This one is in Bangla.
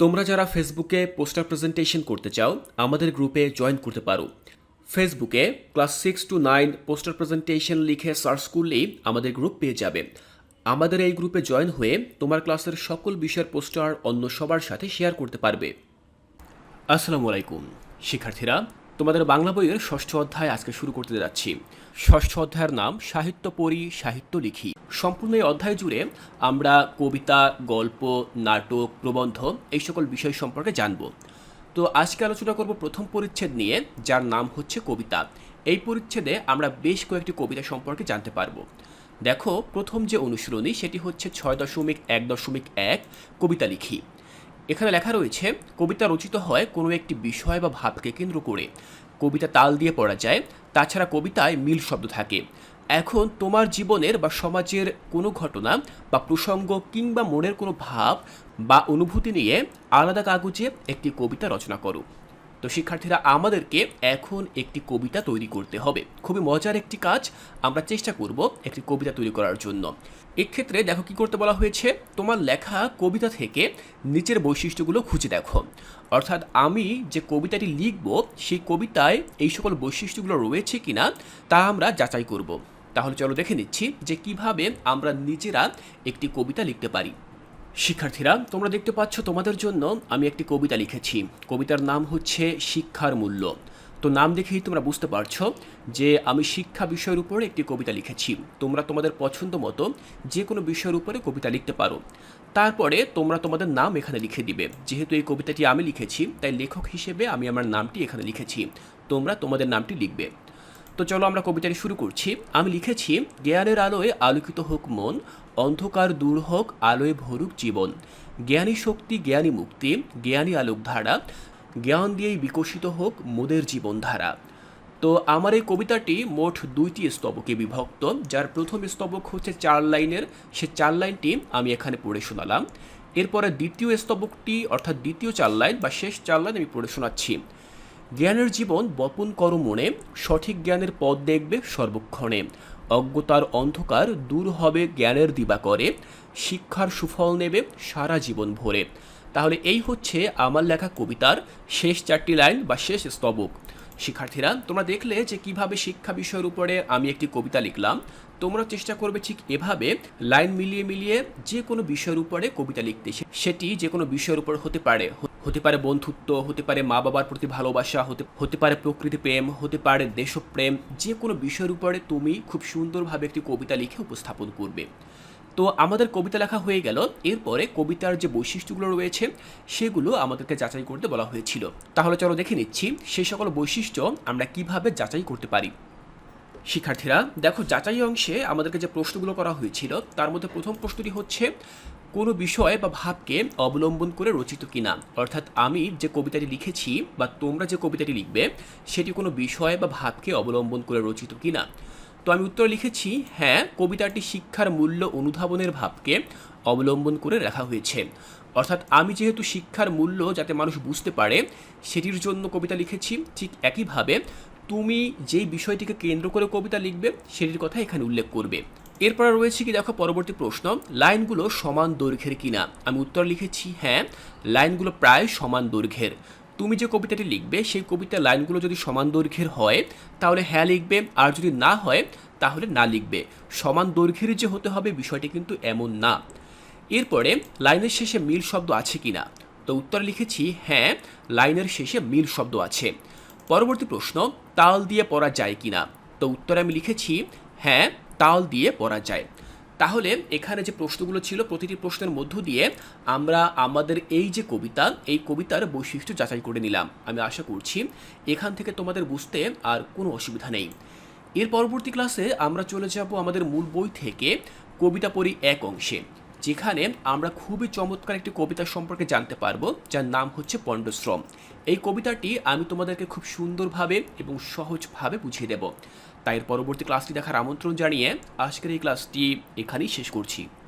তোমরা যারা ফেসবুকে পোস্টার প্রেজেন্টেশন করতে চাও, আমাদের গ্রুপে জয়েন করতে পারো। ফেসবুকে class six to nine poster presentation লিখে সার্চ করলেই আমাদের গ্রুপ পেয়ে যাবে। আমাদের এই গ্রুপে জয়েন হয়ে তোমার ক্লাসের সকল বিষয়ের পোস্টার অন্য সবার সাথে শেয়ার করতে পারবে। আসসালামু আলাইকুম। শিক্ষার্থীরা, তোমাদের বাংলা বইয়ের ষষ্ঠ অধ্যায় আজকে শুরু করতে যাচ্ছি। ষষ্ঠ অধ্যায়ের নাম সাহিত্য পড়ি, সাহিত্য লিখি। সম্পূর্ণ এই অধ্যায় জুড়ে আমরা কবিতা, গল্প, নাটক, প্রবন্ধ এই সকল বিষয় সম্পর্কে জানব। তো আজকে আলোচনা করব প্রথম পরিচ্ছেদ নিয়ে, যার নাম হচ্ছে কবিতা। এই পরিচ্ছেদে আমরা বেশ কয়েকটি কবিতা সম্পর্কে জানতে পারব। দেখো, প্রথম যে অনুশীলনী, সেটি হচ্ছে ছয় দশমিক এক দশমিক এক কবিতা লিখি। এখানে লেখা রয়েছে, কবিতা রচিত হয় কোনো একটি বিষয় বা ভাবকে কেন্দ্র করে। কবিতা তাল দিয়ে পড়া যায়, তাছাড়া কবিতায় মিল শব্দ থাকে। এখন তোমার জীবনের বা সমাজের কোনো ঘটনা বা প্রসঙ্গ কিংবা মনের কোনো ভাব বা অনুভূতি নিয়ে আলাদা কাগজে একটি কবিতা রচনা করো। তো শিক্ষার্থীরা, আমাদেরকে এখন একটি কবিতা তৈরি করতে হবে। খুবই মজার একটি কাজ। আমরা চেষ্টা করব একটি কবিতা তৈরি করার জন্য। এক্ষেত্রে দেখো কি করতে বলা হয়েছে? তোমার লেখা কবিতা থেকে নিচের বৈশিষ্ট্যগুলো খুঁজে দেখো। অর্থাৎ আমি যে কবিতাটি লিখব, সেই কবিতায় এই সকল বৈশিষ্ট্যগুলো রয়েছে কিনা তা আমরা যাচাই করব। তাহলে চলো দেখে নিচ্ছি যে কীভাবে আমরা নিজেরা একটি কবিতা লিখতে পারি। শিক্ষার্থীরা, তোমরা দেখতে পাচ্ছ তোমাদের জন্য আমি একটি কবিতা লিখেছি। কবিতার নাম হচ্ছে শিক্ষার মূল্য। তো নাম দেখেই তোমরা বুঝতে পারছ যে আমি শিক্ষা বিষয়ের উপরে একটি কবিতা লিখেছি। তোমরা তোমাদের পছন্দ মতো যে কোনো বিষয়ের উপরে কবিতা লিখতে পারো। তারপরে তোমরা তোমাদের নাম এখানে লিখে দিবে। যেহেতু এই কবিতাটি আমি লিখেছি, তাই লেখক হিসেবে আমি আমার নামটি এখানে লিখেছি। তোমরা তোমাদের নামটি লিখবে। তো চলো আমরা কবিতাটি শুরু করছি। আমি লিখেছি, জ্ঞানের আলোয় আলোকিত হোক মন, অন্ধকার দূর হোক আলোয় ভরুক জীবন। জ্ঞানী শক্তি জ্ঞানী মুক্তি, জ্ঞানী আলোক ধারা। জ্ঞান দিয়েই বিকশিত হোক মোদের জীবনধারা। তো আমার এই কবিতাটি মোট দুইটি স্তবকে বিভক্ত, যার প্রথম স্তবক হচ্ছে চার লাইনের। সে চার লাইনটি আমি এখানে পড়ে শোনালাম। এরপরে দ্বিতীয় স্তবকটি, অর্থাৎ দ্বিতীয় চার লাইন বা শেষ চার লাইন আমি পড়ে শোনাচ্ছি। জ্ঞানের জীবন বপন করো মনে, সঠিক জ্ঞানের পথ দেখবে সর্বক্ষণে। অজ্ঞতার অন্ধকার দূর হবে জ্ঞানের দিবাকরে, শিক্ষার সুফল নেবে সারা জীবন ভরে। তাহলে এই হচ্ছে আমার লেখা কবিতার শেষ চারটি লাইন বা শেষ স্তবক। শিক্ষার্থীরা, তোমরা দেখলে যে কীভাবে শিক্ষা বিষয়ের উপরে আমি একটি কবিতা লিখলাম। তোমরা চেষ্টা করবে ঠিক এভাবে লাইন মিলিয়ে মিলিয়ে যে কোনো বিষয়ের উপরে কবিতা লিখতে। সেটি যে কোনো বিষয়ের উপর হতে পারে। হতে পারে বন্ধুত্ব, হতে পারে মা বাবার প্রতি ভালোবাসা, হতে হতে পারে প্রকৃতি প্রেম, হতে পারে দেশপ্রেম, যে কোনো বিষয়ের উপরে তুমি খুব সুন্দরভাবে একটি কবিতা লিখে উপস্থাপন করবে। তো আমাদের কবিতা লেখা হয়ে গেল। এরপরে কবিতার যে বৈশিষ্ট্যগুলো রয়েছে, সেগুলো আমাদেরকে যাচাই করতে বলা হয়েছিল। তাহলে চলো দেখে নিচ্ছি সেই সকল বৈশিষ্ট্য আমরা কীভাবে যাচাই করতে পারি? শিক্ষার্থীরা, দেখো যাচাই অংশে আমাদেরকে যে প্রশ্নগুলো করা হয়েছিল, তার মধ্যে প্রথম প্রশ্নটি হচ্ছে, কোনো বিষয় বা ভাবকে অবলম্বন করে রচিত কিনা? অর্থাৎ আমি যে কবিতাটি লিখেছি বা তোমরা যে কবিতাটি লিখবে, সেটি কোনো বিষয় বা ভাবকে অবলম্বন করে রচিত কিনা? তো আমি উত্তর লিখেছি হ্যাঁ কবিতাটি শিক্ষার মূল্য অনুধাবনের ভাবকে অবলম্বন করে রাখা হয়েছে। অর্থাৎ আমি যেহেতু শিক্ষার মূল্য যাতে মানুষ বুঝতে পারে, সেটির জন্য কবিতা লিখেছি, ঠিক একইভাবে তুমি যেই বিষয়টিকে কেন্দ্র করে কবিতা লিখবে, সেটির কথা এখানে উল্লেখ করবে। এরপরে রয়েছে কি দেখো, পরবর্তী প্রশ্ন, লাইনগুলো সমান দৈর্ঘ্যের কিনা? আমি উত্তর লিখেছি হ্যাঁ লাইনগুলো প্রায় সমান দৈর্ঘ্যের। তুমি যে কবিতাটি লিখবে, সেই কবিতার লাইনগুলো যদি সমান দৈর্ঘ্যের হয়, তাহলে হ্যাঁ লিখবে, আর যদি না হয়, তাহলে না লিখবে। সমান দৈর্ঘ্যের যে হতে হবে, বিষয়টি কিন্তু এমন না। এরপরে, লাইনের শেষে মিল শব্দ আছে কিনা? তো উত্তর লিখেছি হ্যাঁ লাইনের শেষে মিল শব্দ আছে। পরবর্তী প্রশ্ন, তাল দিয়ে পড়া যায় কিনা? তো উত্তরে আমি লিখেছি হ্যাঁ তাল দিয়ে পড়া যায়। তাহলে এখানে যে প্রশ্নগুলো ছিল, প্রতিটি প্রশ্নের মধ্য দিয়ে আমরা আমাদের এই যে কবিতা, এই কবিতার বৈশিষ্ট্য যাচাই করে নিলাম। আমি আশা করছি এখান থেকে তোমাদের বুঝতে আর কোনো অসুবিধা নেই। এর পরবর্তী ক্লাসে আমরা চলে যাব আমাদের মূল বই থেকে কবিতা পড়ি এক অংশে। যেখানে আমরা খুবই চমৎকার একটি কবিতা সম্পর্কে জানতে পারব, যার নাম হচ্ছে পণ্ডশ্রম। এই কবিতাটি আমি তোমাদেরকে খুব সুন্দরভাবে এবং সহজভাবে বুঝিয়ে দেব। তাই এর পরবর্তী ক্লাসটি দেখার আমন্ত্রণ জানিয়ে আজকের এই ক্লাসটি এখানেই শেষ করছি।